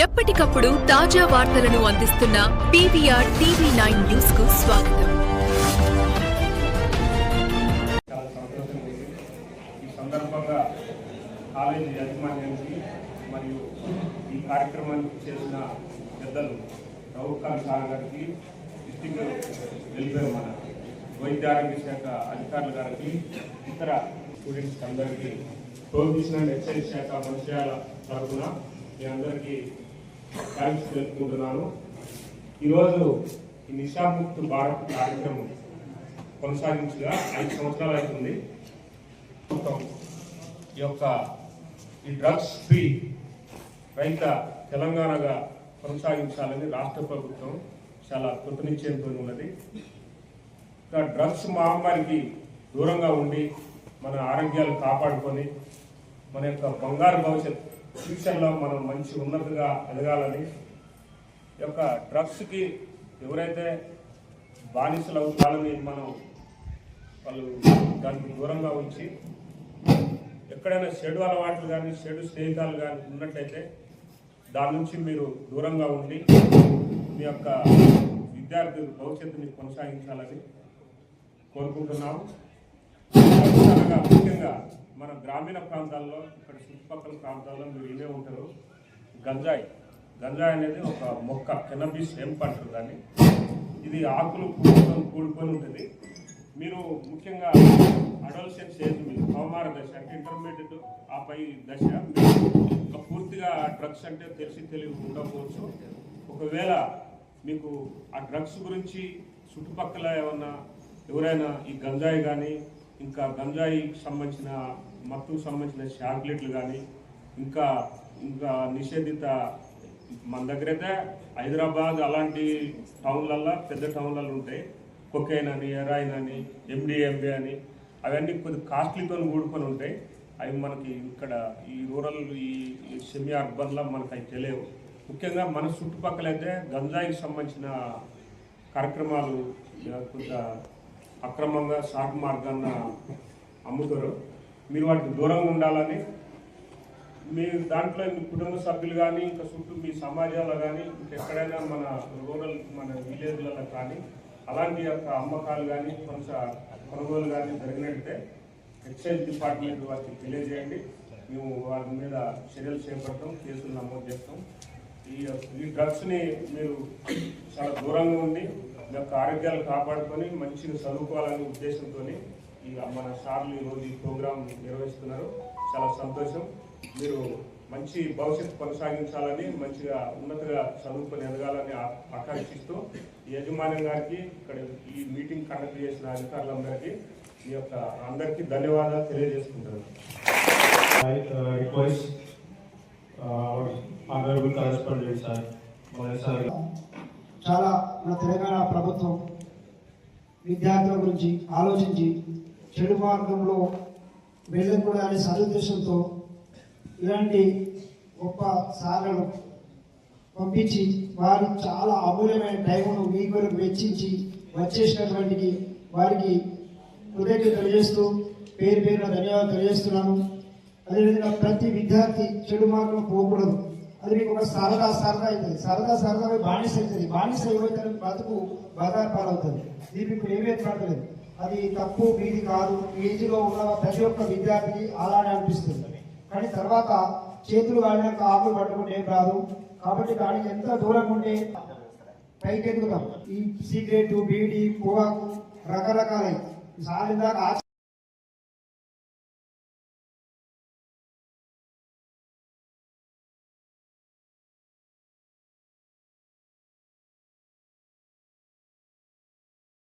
ఎప్పటికప్పుడు తాజా వార్తలను అందిస్తున్న పీవీఆర్ టీవీ నైన్ న్యూస్కు స్వాగతం. చాలా సంతోషం ఈ సందర్భంగా కాలేజీ యాజమాన్యానికి మరియు ఈ కార్యక్రమానికి చేసిన పెద్దలు రఘుకాంత్ సార్ గారికి డిస్టిక్ వెల్ఫేర్ మన వైద్య ఆరోగ్య శాఖ అధికారుల గారికి ఇతర స్టూడెంట్స్ అందరికీ ప్రొహిబిషన్ అండ్ ఎక్సైజ్ శాఖ మంత్రియాల తరఫున మీ అందరికీ థ్యాంక్స్ తెలుపుకుంటున్నాను. ఈరోజు ఈ నిషాముక్త్ భారత్ కార్యక్రమం కొనసాగించగా ఐదు సంవత్సరాలు అవుతుంది. మొత్తం ఈ యొక్క ఈ డ్రగ్స్ ఫ్రీ రైత తెలంగాణగా కొనసాగించాలని రాష్ట్ర ప్రభుత్వం చాలా కృతనిశ్చయంతో ఉన్నది. ఇంకా డ్రగ్స్ మహమ్మారికి దూరంగా ఉండి మన ఆరోగ్యాలు కాపాడుకొని మన యొక్క బంగారు భవిష్యత్ ఫ్యూచర్లో మనం మంచి ఉన్నతగా ఎదగాలని ఈ యొక్క డ్రగ్స్కి ఎవరైతే బానిసలు అవుతారని మనం వాళ్ళు దానికి దూరంగా ఉంచి ఎక్కడైనా చెడు అలవాట్లు కానీ చెడు స్నేహితాలు కానీ ఉన్నట్లయితే దాని నుంచి మీరు దూరంగా ఉండి మీ యొక్క విద్యార్థి భవిష్యత్తుని కొనసాగించాలని కోరుకుంటున్నాము. ముఖ్యంగా మన గ్రామీణ ప్రాంతాల్లో ఇక్కడ చుట్టుపక్కల ప్రాంతాల్లో మీరు వినే ఉంటారు. గంజాయి. గంజాయి అనేది ఒక మొక్క కెనబీస్ హెంప్ అంటారు దాన్ని ఇది ఆకులు పూడుకొని కూడుకొని ఉంటుంది. మీరు ముఖ్యంగా అడల్సెన్స్ ఏజ్ మీరు కౌమార దశ అంటే ఇంటర్మీడియట్ ఆ పై దశ మీరు పూర్తిగా డ్రగ్స్ అంటే తెలిసి తెలివి ఉండకపోవచ్చు. ఒకవేళ మీకు ఆ డ్రగ్స్ గురించి చుట్టుపక్కల ఏమన్నా ఎవరైనా ఈ గంజాయి కానీ ఇంకా గంజాయికి సంబంధించిన మత్తుకు సంబంధించిన చాక్లెట్లు కానీ ఇంకా ఇంకా నిషేధిత మన దగ్గర అయితే హైదరాబాద్ అలాంటి టౌన్లల్లో పెద్ద టౌన్లలో ఉంటాయి. కొకైన్ అని ఎరాయిన్ అని ఎండిఎంబి అని అవన్నీ కొద్ది కాస్ట్లీతో కూడుకొని ఉంటాయి. అవి మనకి ఇక్కడ ఈ రూరల్ ఈ సెమీ అర్బన్లో మనకి అవి తెలియవు. ముఖ్యంగా మన చుట్టుపక్కల అయితే గంజాయికి సంబంధించిన కార్యక్రమాలు కొంత అక్రమంగా షార్ట్ మార్గాన్న అమ్ముతారు. మీరు వాటికి దూరంగా ఉండాలని మీ దాంట్లో మీ కుటుంబ సభ్యులు కానీ ఇంకా చుట్టూ మీ సమాజాల్లో కానీ ఎక్కడైనా మన రూరల్ మన విలేజ్లలో కానీ అలాంటి యొక్క అమ్మకాలు కానీ కొంత కొనుగోలు కానీ జరిగినట్టే ఎక్సైజ్ డిపార్ట్మెంట్ వారికి తెలియజేయండి. మేము వారి మీద చర్యలు చేపడతాం కేసులు నమోదు చేస్తాం. ఈ ఈ డ్రగ్స్ని మీరు చాలా దూరంగా ఉండి యొక్క ఆరోగ్యాలు కాపాడుకొని మంచిగా చదువుకోవాలనే ఉద్దేశంతో ఈ మన సార్లు ఈరోజు ఈ ప్రోగ్రాం నిర్వహిస్తున్నారు. చాలా సంతోషం. మీరు మంచి భవిష్యత్తు కొనసాగించాలని మంచిగా ఉన్నతగా చదువుకొని ఎదగాలని ఆకాంక్షిస్తూ యజమాని గారికి ఇక్కడ ఈ మీటింగ్ కండక్ట్ చేసిన అధికారులందరికీ ఈ యొక్క అందరికీ ధన్యవాదాలు తెలియజేసుకుంటారు రిక్వెస్ట్ uh, request సార్ చాలా మన తెలంగాణ ప్రభుత్వం విద్యార్థుల గురించి ఆలోచించి చెడు మార్గంలో వెళ్ళకూడదు అనే సదుద్దేశంతో ఇలాంటి గొప్ప సార్లను పంపించి వారు చాలా అమూల్యమైన టైమును మీ కొరకు వెచ్చించి వచ్చేసినటువంటి వారికి కృతజ్ఞత తెలియజేస్తూ పేరు పేరున ధన్యవాదాలు తెలియజేస్తున్నాను. అదేవిధంగా ప్రతి విద్యార్థి చెడు మార్గం పోకూడదు. అది మీకు ఒక సరదా సరదా అవుతుంది. సరదా సరదా పోయి బానిస అవుతుంది. బానిస అయిపోతే బతుకు బజార్ పాలవుతుంది. దీనికి ఇప్పుడు ఏమీ ఏర్పడలేదు అది తప్పు మీది కాదు. ఈ ఏజ్లో ఉన్న ప్రతి ఒక్క విద్యార్థికి అలానే అనిపిస్తుంది. కానీ తర్వాత చేతులు కాడినాక ఆకులు పట్టుకుంటే ఏం రాదు. కాబట్టి దానికి ఎంత దూరంగా ఉంటే పైకి ఎదుగుతాం ఈ సిగరెట్ బీడీ పొగాకు రకరకాలై. సాలిందాక